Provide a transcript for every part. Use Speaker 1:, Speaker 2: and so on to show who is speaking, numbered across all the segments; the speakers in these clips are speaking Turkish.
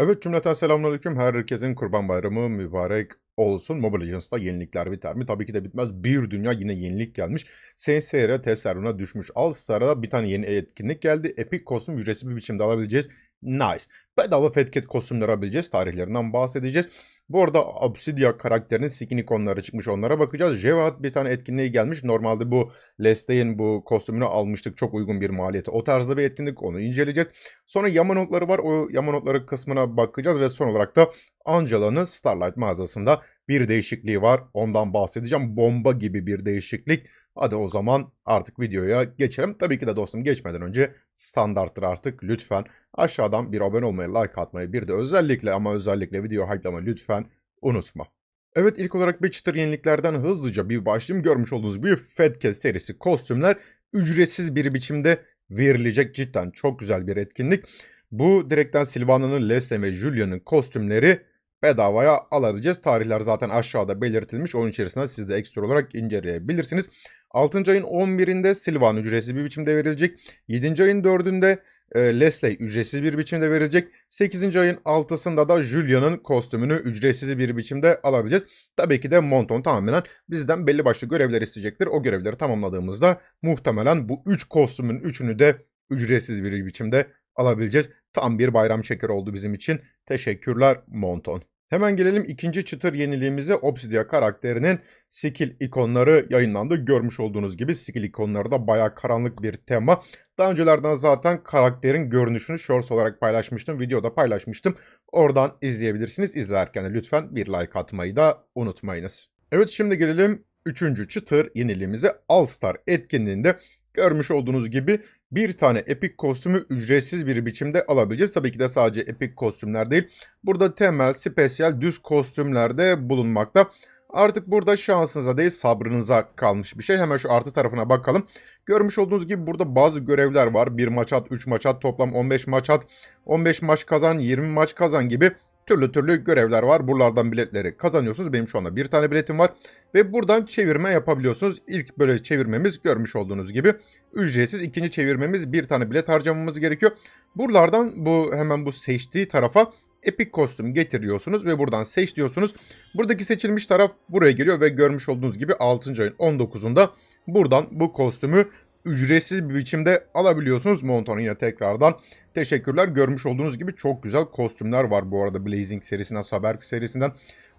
Speaker 1: Evet cümleten selamünaleyküm. Herkesin kurban bayramı mübarek olsun. Mobile Legends'ta yenilikler biter mi? Tabii ki de bitmez. Bir dünya yine yenilik gelmiş. SSR tesarruna düşmüş. All Star'a bir tane yeni etkinlik geldi. Epic kostüm ücretsiz bir biçimde alabileceğiz. Nice. Bedava Fetket kostümleri alabileceğiz. Tarihlerinden bahsedeceğiz. Bu arada Obsidia karakterinin skin ikonları çıkmış. Onlara bakacağız. Jevat bir tane etkinliğe gelmiş. Normalde bu Lestey'in bu kostümünü almıştık. Çok uygun bir maliyeti. O tarzda bir etkinlik. Onu inceleyeceğiz. Sonra Yamanotları var. O Yamanotları kısmına bakacağız ve son olarak da Angela'nın Starlight mağazasında bir değişikliği var. Ondan bahsedeceğim. Bomba gibi bir değişiklik. Hadi o zaman artık videoya geçelim. Tabii ki de dostum geçmeden önce standarttır artık. Lütfen aşağıdan bir abone olmayı, like atmayı, bir de özellikle ama özellikle video hype'lamayı lütfen unutma. Evet ilk olarak bir çıtır yeniliklerden hızlıca bir başlayayım. Görmüş olduğunuz bir Fedcast serisi kostümler ücretsiz bir biçimde verilecek. Cidden çok güzel bir etkinlik. Bu direkten Silvana'nın, Leslie ve Julia'nın kostümleri bedavaya alabileceğiz. Tarihler zaten aşağıda belirtilmiş. Oyun içerisinde siz de ekstra olarak inceleyebilirsiniz. 6. ayın 11'inde Silvan ücretsiz bir biçimde verilecek. 7. ayın 4'ünde e, Leslie ücretsiz bir biçimde verilecek. 8. ayın 6'sında da Julia'nın kostümünü ücretsiz bir biçimde alabileceğiz. Tabii ki de Monton tamamen bizden belli başlı görevler isteyecektir. O görevleri tamamladığımızda muhtemelen bu 3 kostümün 3'ünü de ücretsiz bir biçimde alabileceğiz. Tam bir bayram şekeri oldu bizim için. Teşekkürler Monton. Hemen gelelim ikinci çıtır yeniliğimize Obsidia karakterinin skill ikonları yayınlandı. Görmüş olduğunuz gibi skill ikonları da baya karanlık bir tema. Daha öncelerden zaten karakterin görünüşünü shorts olarak paylaşmıştım. Videoda paylaşmıştım. Oradan izleyebilirsiniz. İzlerken de lütfen bir like atmayı da unutmayınız. Evet şimdi gelelim üçüncü çıtır yeniliğimize All Star etkinliğinde Görmüş olduğunuz gibi bir tane epik kostümü ücretsiz bir biçimde alabileceğiz. Tabii ki de sadece epik kostümler değil. Burada temel, spesiyel, düz kostümler de bulunmakta. Artık burada şansınıza değil sabrınıza kalmış bir şey. Hemen şu artı tarafına bakalım. Görmüş olduğunuz gibi burada bazı görevler var. 1 maç at, 3 maç at, toplam 15 maç at, 15 maç kazan, 20 maç kazan gibi türlü türlü görevler var. Buralardan biletleri kazanıyorsunuz. Benim şu anda bir tane biletim var. Ve buradan çevirme yapabiliyorsunuz. İlk böyle çevirmemiz görmüş olduğunuz gibi ücretsiz. İkinci çevirmemiz bir tane bilet harcamamız gerekiyor. Buralardan bu hemen bu seçtiği tarafa Epic kostüm getiriyorsunuz ve buradan seç diyorsunuz. Buradaki seçilmiş taraf buraya geliyor ve görmüş olduğunuz gibi 6. ayın 19'unda buradan bu kostümü ücretsiz bir biçimde alabiliyorsunuz. Monton yine tekrardan teşekkürler. Görmüş olduğunuz gibi çok güzel kostümler var bu arada Blazing serisinden, Saberk serisinden,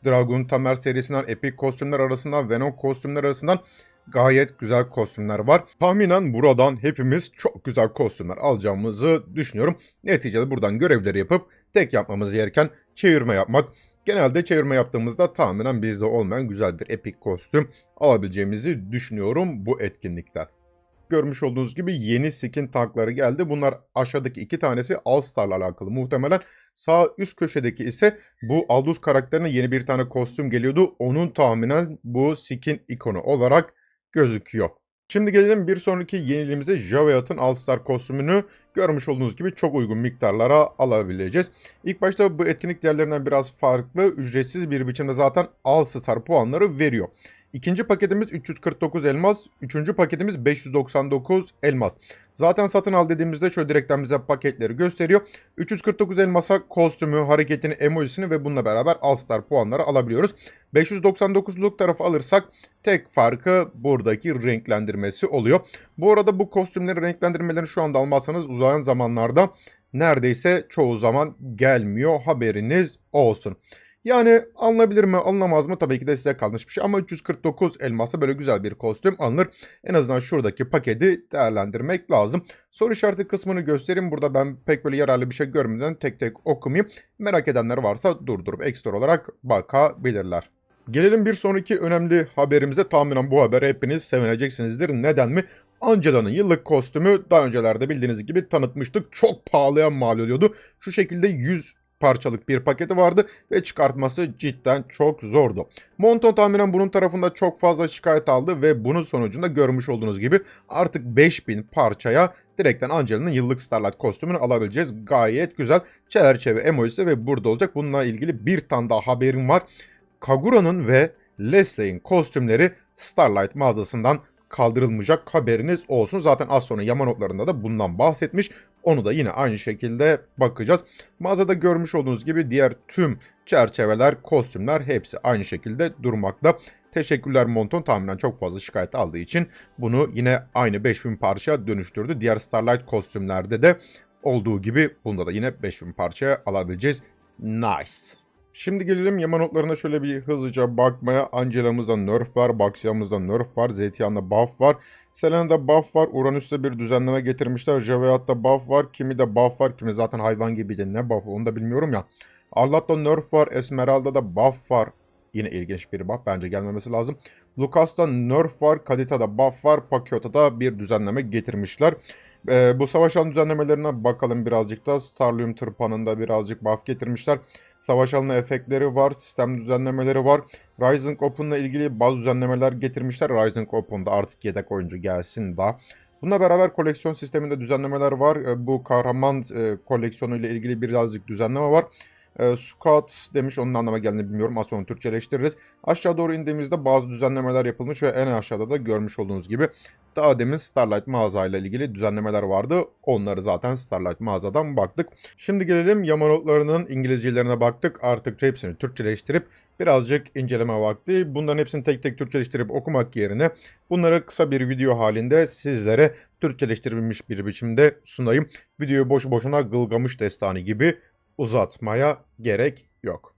Speaker 1: Dragon Tamer serisinden, Epic kostümler arasından, Venom kostümler arasından gayet güzel kostümler var. Tahminen buradan hepimiz çok güzel kostümler alacağımızı düşünüyorum. Neticede buradan görevleri yapıp tek yapmamız gereken çevirme yapmak. Genelde çevirme yaptığımızda tahminen bizde olmayan güzel bir epik kostüm alabileceğimizi düşünüyorum bu etkinlikten görmüş olduğunuz gibi yeni skin tankları geldi. Bunlar aşağıdaki iki tanesi All Star'la alakalı muhtemelen. Sağ üst köşedeki ise bu Aldous karakterine yeni bir tane kostüm geliyordu. Onun tahminen bu skin ikonu olarak gözüküyor. Şimdi gelelim bir sonraki yeniliğimize Javiat'ın All Star kostümünü görmüş olduğunuz gibi çok uygun miktarlara alabileceğiz. İlk başta bu etkinlik diğerlerinden biraz farklı. Ücretsiz bir biçimde zaten All Star puanları veriyor. İkinci paketimiz 349 elmas. Üçüncü paketimiz 599 elmas. Zaten satın al dediğimizde şöyle direkten bize paketleri gösteriyor. 349 elmasa kostümü, hareketini, emojisini ve bununla beraber All Star puanları alabiliyoruz. 599'luk tarafı alırsak tek farkı buradaki renklendirmesi oluyor. Bu arada bu kostümlerin renklendirmelerini şu anda almazsanız uzayan zamanlarda neredeyse çoğu zaman gelmiyor haberiniz olsun. Yani alınabilir mi alınamaz mı tabii ki de size kalmış bir şey ama 349 elmasa böyle güzel bir kostüm alınır. En azından şuradaki paketi değerlendirmek lazım. Soru işareti kısmını göstereyim. Burada ben pek böyle yararlı bir şey görmeden tek tek okumayayım. Merak edenler varsa durdurup ekstra olarak bakabilirler. Gelelim bir sonraki önemli haberimize. Tahminen bu habere hepiniz sevineceksinizdir. Neden mi? Angela'nın yıllık kostümü daha öncelerde bildiğiniz gibi tanıtmıştık. Çok pahalıya mal oluyordu. Şu şekilde 100 parçalık bir paketi vardı ve çıkartması cidden çok zordu. Monton tahminen bunun tarafında çok fazla şikayet aldı ve bunun sonucunda görmüş olduğunuz gibi artık 5000 parçaya direkten Angela'nın yıllık Starlight kostümünü alabileceğiz. Gayet güzel. Çerçeve emojisi ve burada olacak. Bununla ilgili bir tane daha haberim var. Kagura'nın ve Leslie'in kostümleri Starlight mağazasından kaldırılmayacak haberiniz olsun. Zaten az sonra yama notlarında da bundan bahsetmiş. Onu da yine aynı şekilde bakacağız. Mağazada görmüş olduğunuz gibi diğer tüm çerçeveler, kostümler hepsi aynı şekilde durmakta. Teşekkürler Monton tahminen çok fazla şikayet aldığı için bunu yine aynı 5000 parça dönüştürdü. Diğer Starlight kostümlerde de olduğu gibi bunda da yine 5000 parçaya alabileceğiz. Nice. Şimdi gelelim yama notlarına şöyle bir hızlıca bakmaya. Angela'mızda nerf var, Baxia'mızda nerf var, Zetian'da buff var. Selena'da buff var, Uranüs'te bir düzenleme getirmişler. Javeat'ta buff var, kimi de buff var, kimi zaten hayvan gibiydi. Ne buff onu da bilmiyorum ya. Arlat'ta nerf var, Esmeralda'da buff var. Yine ilginç bir buff bence gelmemesi lazım. Lucas'ta nerf var, Kadita'da buff var, Pakiota'da bir düzenleme getirmişler. Ee, bu savaş alanı düzenlemelerine bakalım birazcık da. Starlium tırpanında birazcık buff getirmişler. Savaş alanı efektleri var, sistem düzenlemeleri var. Rising Open'la ilgili bazı düzenlemeler getirmişler. Rising Open'da artık yedek oyuncu gelsin da. Bununla beraber koleksiyon sisteminde düzenlemeler var. Ee, Bu kahraman e, koleksiyonu ile ilgili birazcık düzenleme var. E, squat demiş onun anlama geldiğini bilmiyorum. Az sonra Türkçeleştiririz. Aşağı doğru indiğimizde bazı düzenlemeler yapılmış ve en aşağıda da görmüş olduğunuz gibi daha demin Starlight mağazayla ilgili düzenlemeler vardı. Onları zaten Starlight mağazadan baktık. Şimdi gelelim yama notlarının İngilizcelerine baktık. Artık hepsini Türkçeleştirip birazcık inceleme vakti. Bunların hepsini tek tek Türkçeleştirip okumak yerine bunları kısa bir video halinde sizlere Türkçeleştirilmiş bir biçimde sunayım. Videoyu boşu boşuna Gılgamış Destanı gibi uzatmaya gerek yok.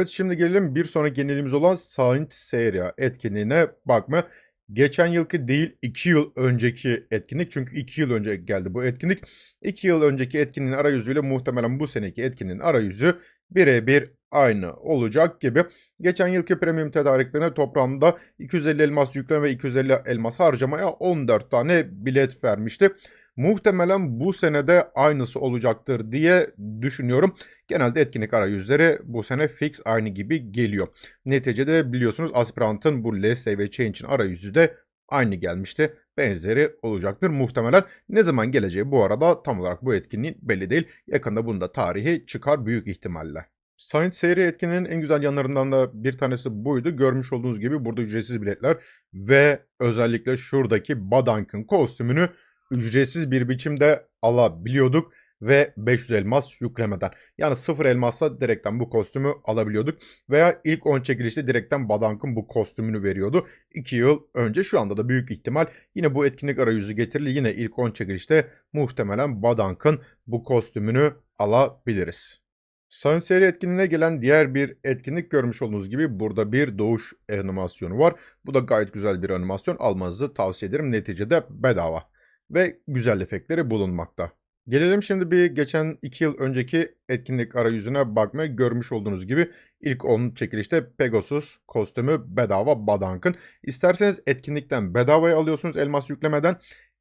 Speaker 1: Evet şimdi gelelim bir sonraki yeniliğimiz olan Saint Seiya etkinliğine bakma. Geçen yılki değil 2 yıl önceki etkinlik. Çünkü 2 yıl önce geldi bu etkinlik. 2 yıl önceki etkinliğin arayüzüyle muhtemelen bu seneki etkinliğin arayüzü birebir aynı olacak gibi. Geçen yılki premium tedariklerine toplamda 250 elmas yükleme ve 250 elmas harcamaya 14 tane bilet vermişti. Muhtemelen bu senede aynısı olacaktır diye düşünüyorum. Genelde etkinlik arayüzleri bu sene fix aynı gibi geliyor. Neticede biliyorsunuz Aspirant'ın bu ve Change'in arayüzü de aynı gelmişti. Benzeri olacaktır muhtemelen. Ne zaman geleceği bu arada tam olarak bu etkinliğin belli değil. Yakında bunda tarihi çıkar büyük ihtimalle. Science seri etkinliğinin en güzel yanlarından da bir tanesi buydu. Görmüş olduğunuz gibi burada ücretsiz biletler ve özellikle şuradaki Badank'ın kostümünü ücretsiz bir biçimde alabiliyorduk ve 500 elmas yüklemeden. Yani 0 elmasla direkten bu kostümü alabiliyorduk. Veya ilk 10 çekilişte direkten Badank'ın bu kostümünü veriyordu. 2 yıl önce şu anda da büyük ihtimal yine bu etkinlik arayüzü getirili. Yine ilk 10 çekilişte muhtemelen Badank'ın bu kostümünü alabiliriz. Sun seri etkinliğine gelen diğer bir etkinlik görmüş olduğunuz gibi burada bir doğuş animasyonu var. Bu da gayet güzel bir animasyon. Almanızı tavsiye ederim. Neticede bedava ve güzel efektleri bulunmakta. Gelelim şimdi bir geçen 2 yıl önceki etkinlik arayüzüne bakmaya görmüş olduğunuz gibi ilk 10 çekilişte Pegasus kostümü bedava Badank'ın. İsterseniz etkinlikten bedavaya alıyorsunuz elmas yüklemeden.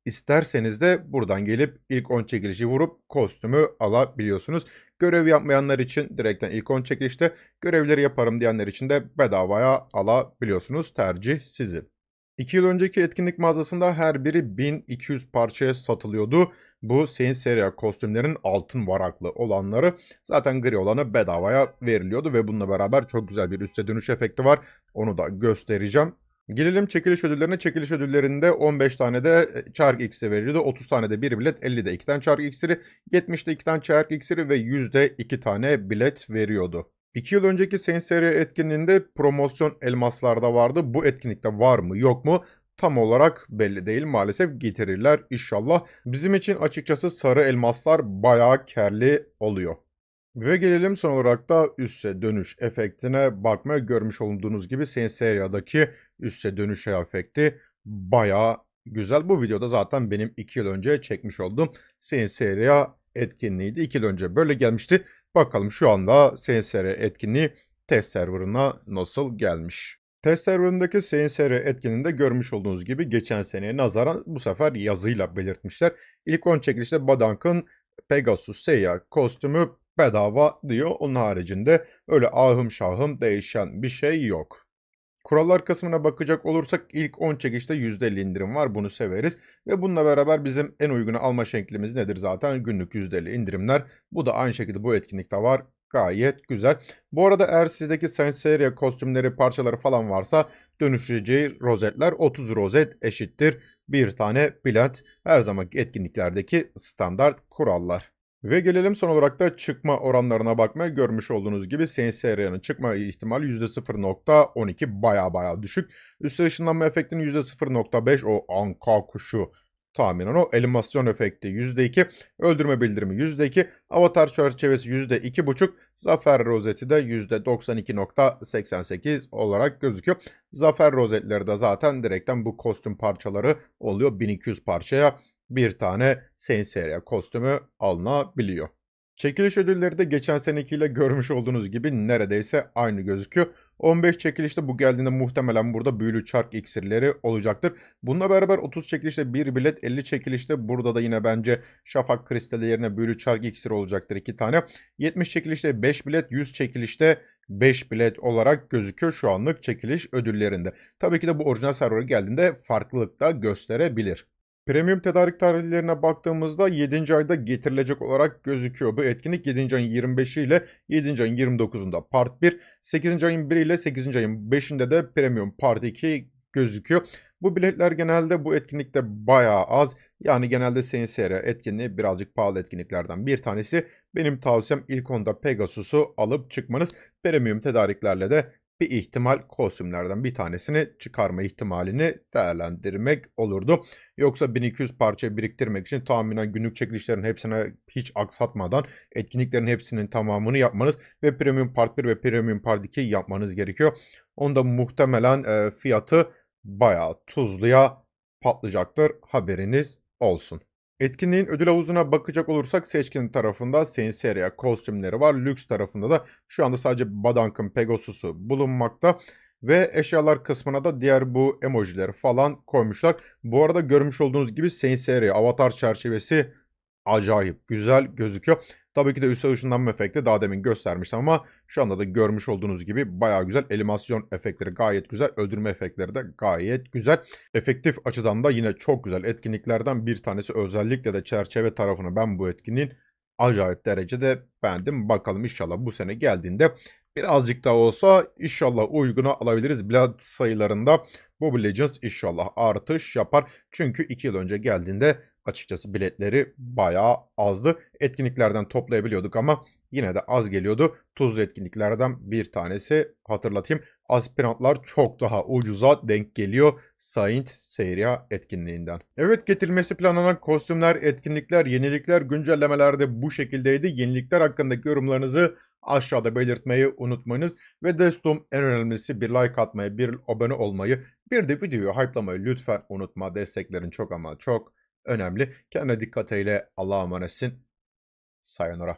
Speaker 1: İsterseniz de buradan gelip ilk 10 çekilişi vurup kostümü alabiliyorsunuz. Görev yapmayanlar için direkten ilk 10 çekilişte, görevleri yaparım diyenler için de bedavaya alabiliyorsunuz. Tercih sizin. 2 yıl önceki etkinlik mağazasında her biri 1200 parçaya satılıyordu. Bu Saint Seiya kostümlerin altın varaklı olanları zaten gri olanı bedavaya veriliyordu ve bununla beraber çok güzel bir üste dönüş efekti var. Onu da göstereceğim. Gelelim çekiliş ödüllerine. Çekiliş ödüllerinde 15 tane de e, çark iksiri veriliyordu. 30 tane de 1 bilet, 50 de 2 tane çark iksiri, 70'de 2 tane çark iksiri ve 100'de 2 tane bilet veriyordu. 2 yıl önceki Seiya etkinliğinde promosyon elmaslarda vardı. Bu etkinlikte var mı yok mu? Tam olarak belli değil maalesef getirirler inşallah. Bizim için açıkçası sarı elmaslar bayağı kerli oluyor. Ve gelelim son olarak da üsse dönüş efektine bakmaya görmüş olduğunuz gibi Senseria'daki üsse dönüş efekti bayağı güzel. Bu videoda zaten benim 2 yıl önce çekmiş olduğum Senseria etkinliğiydi. 2 yıl önce böyle gelmişti. Bakalım şu anda Senseria etkinliği test serverına nasıl gelmiş. Test serverındaki Senseria etkinliğinde görmüş olduğunuz gibi geçen seneye nazaran bu sefer yazıyla belirtmişler. İlk 10 çekilişte Badank'ın Pegasus Seiya kostümü bedava diyor. Onun haricinde öyle ahım şahım değişen bir şey yok. Kurallar kısmına bakacak olursak ilk 10 çekişte %50 indirim var. Bunu severiz. Ve bununla beraber bizim en uygunu alma şeklimiz nedir zaten? Günlük %50 indirimler. Bu da aynı şekilde bu etkinlikte var. Gayet güzel. Bu arada eğer sizdeki Saint Seiya kostümleri, parçaları falan varsa dönüşeceği rozetler 30 rozet eşittir. Bir tane bilet. Her zamanki etkinliklerdeki standart kurallar. Ve gelelim son olarak da çıkma oranlarına bakmaya görmüş olduğunuz gibi Seiria'nın çıkma ihtimali %0.12 baya baya düşük. Üste ışınlanma efektinin %0.5 o anka kuşu tahminen o. Animasyon efekti %2, öldürme bildirimi %2, avatar çerçevesi %2.5, zafer rozeti de %92.88 olarak gözüküyor. Zafer rozetleri de zaten direkten bu kostüm parçaları oluyor 1200 parçaya bir tane Saint Seiya kostümü alınabiliyor. Çekiliş ödülleri de geçen senekiyle görmüş olduğunuz gibi neredeyse aynı gözüküyor. 15 çekilişte bu geldiğinde muhtemelen burada büyülü çark iksirleri olacaktır. Bununla beraber 30 çekilişte 1 bilet, 50 çekilişte burada da yine bence şafak kristali yerine büyülü çark iksiri olacaktır 2 tane. 70 çekilişte 5 bilet, 100 çekilişte 5 bilet olarak gözüküyor şu anlık çekiliş ödüllerinde. Tabii ki de bu orijinal server'a geldiğinde farklılık da gösterebilir. Premium tedarik tarihlerine baktığımızda 7. ayda getirilecek olarak gözüküyor. Bu etkinlik 7. ayın 25'i ile 7. ayın 29'unda Part 1, 8. ayın 1 ile 8. ayın 5'inde de Premium Part 2 gözüküyor. Bu biletler genelde bu etkinlikte bayağı az. Yani genelde CNSR etkinliği birazcık pahalı etkinliklerden bir tanesi. Benim tavsiyem ilk onda Pegasus'u alıp çıkmanız. Premium tedariklerle de bir ihtimal kostümlerden bir tanesini çıkarma ihtimalini değerlendirmek olurdu. Yoksa 1200 parça biriktirmek için tahminen günlük çekilişlerin hepsine hiç aksatmadan etkinliklerin hepsinin tamamını yapmanız ve Premium Part 1 ve Premium Part 2 yapmanız gerekiyor. Onda muhtemelen e, fiyatı bayağı tuzluya patlayacaktır. Haberiniz olsun. Etkinliğin ödül havuzuna bakacak olursak seçkin tarafında Saint Seiya kostümleri var. Lüks tarafında da şu anda sadece Badank'ın Pegasus'u bulunmakta. Ve eşyalar kısmına da diğer bu emojileri falan koymuşlar. Bu arada görmüş olduğunuz gibi Saint Seiya avatar çerçevesi acayip güzel gözüküyor. Tabii ki de üst ışınlanma efekti daha demin göstermiştim ama şu anda da görmüş olduğunuz gibi baya güzel. Animasyon efektleri gayet güzel. Öldürme efektleri de gayet güzel. Efektif açıdan da yine çok güzel etkinliklerden bir tanesi. Özellikle de çerçeve tarafını ben bu etkinliğin acayip derecede beğendim. Bakalım inşallah bu sene geldiğinde birazcık daha olsa inşallah uyguna alabiliriz. Blood sayılarında Mobile Legends inşallah artış yapar. Çünkü 2 yıl önce geldiğinde açıkçası biletleri bayağı azdı. Etkinliklerden toplayabiliyorduk ama yine de az geliyordu. Tuzlu etkinliklerden bir tanesi hatırlatayım. Aspirantlar çok daha ucuza denk geliyor Saint Seiya etkinliğinden. Evet getirilmesi planlanan kostümler, etkinlikler, yenilikler, güncellemeler de bu şekildeydi. Yenilikler hakkındaki yorumlarınızı aşağıda belirtmeyi unutmayınız. Ve dostum en önemlisi bir like atmayı, bir abone olmayı, bir de videoyu hype'lamayı lütfen unutma. Desteklerin çok ama çok önemli. Kendine dikkat eyle. Allah'a emanetsin. Sayonara.